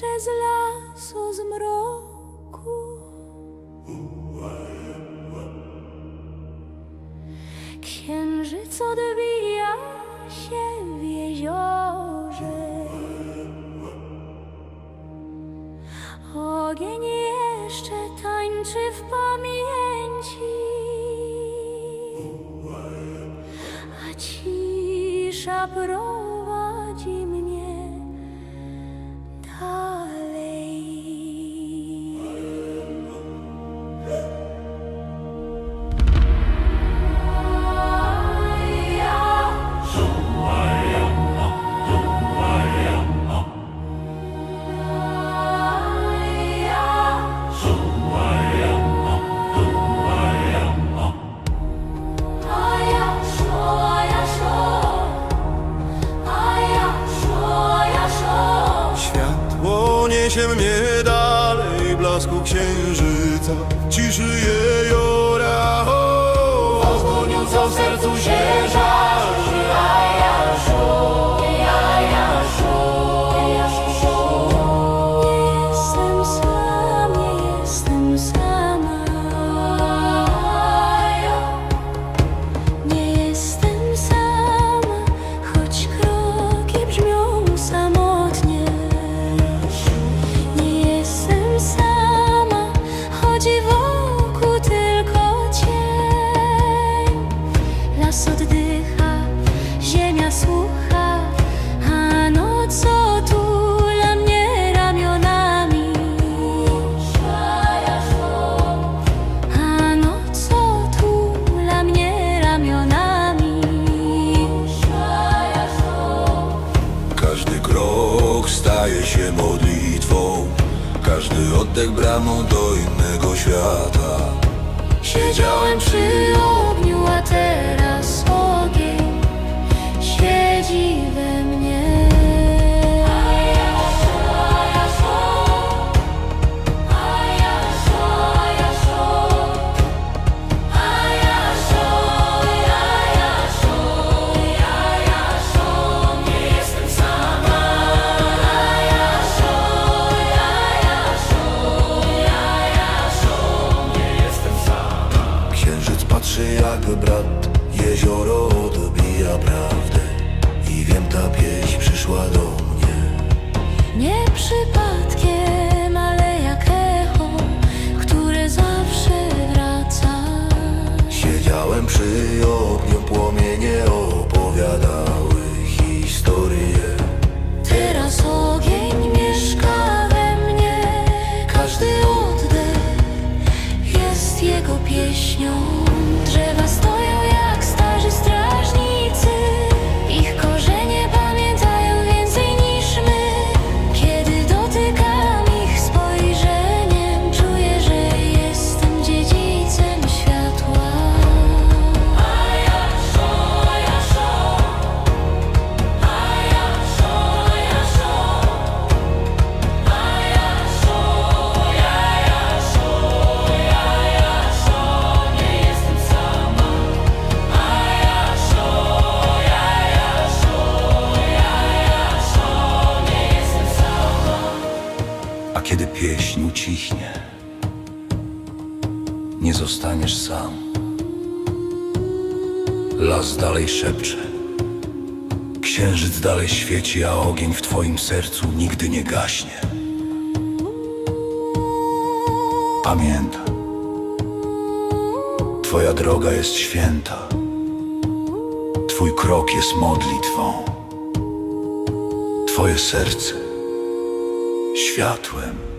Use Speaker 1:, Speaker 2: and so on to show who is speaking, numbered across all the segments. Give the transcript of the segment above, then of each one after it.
Speaker 1: przez las o zmroku. Księżyc odbija się w jeziorze. Ogień jeszcze tańczy w pamięci, a cisza prowadzi
Speaker 2: niesie mnie dalej, blasku księżyca Ciszy jeziora staje się modlitwą. Każdy oddech bramą do innego świata.
Speaker 1: Siedziałem przy ogniu, a teraz
Speaker 2: Yarabbim Las dalej szepcze. Księżyc dalej świeci, a ogień w twoim sercu nigdy nie gaśnie. Pamiętaj Twoja droga jest święta. Twój krok jest modlitwą. Twoje serce światłem.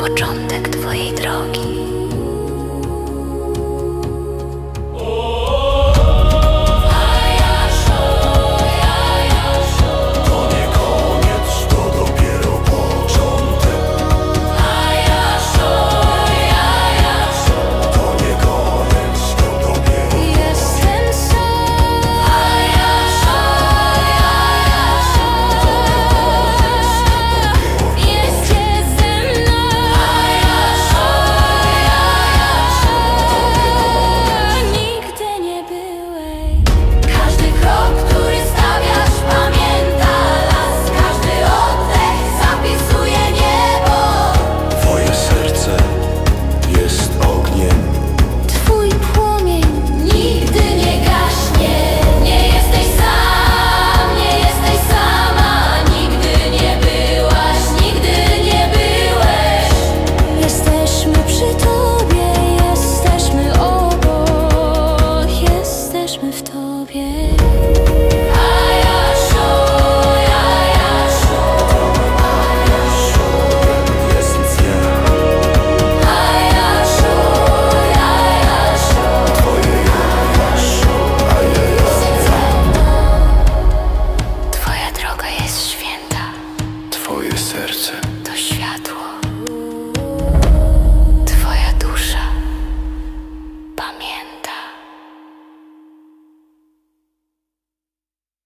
Speaker 2: początek Twojej drogi.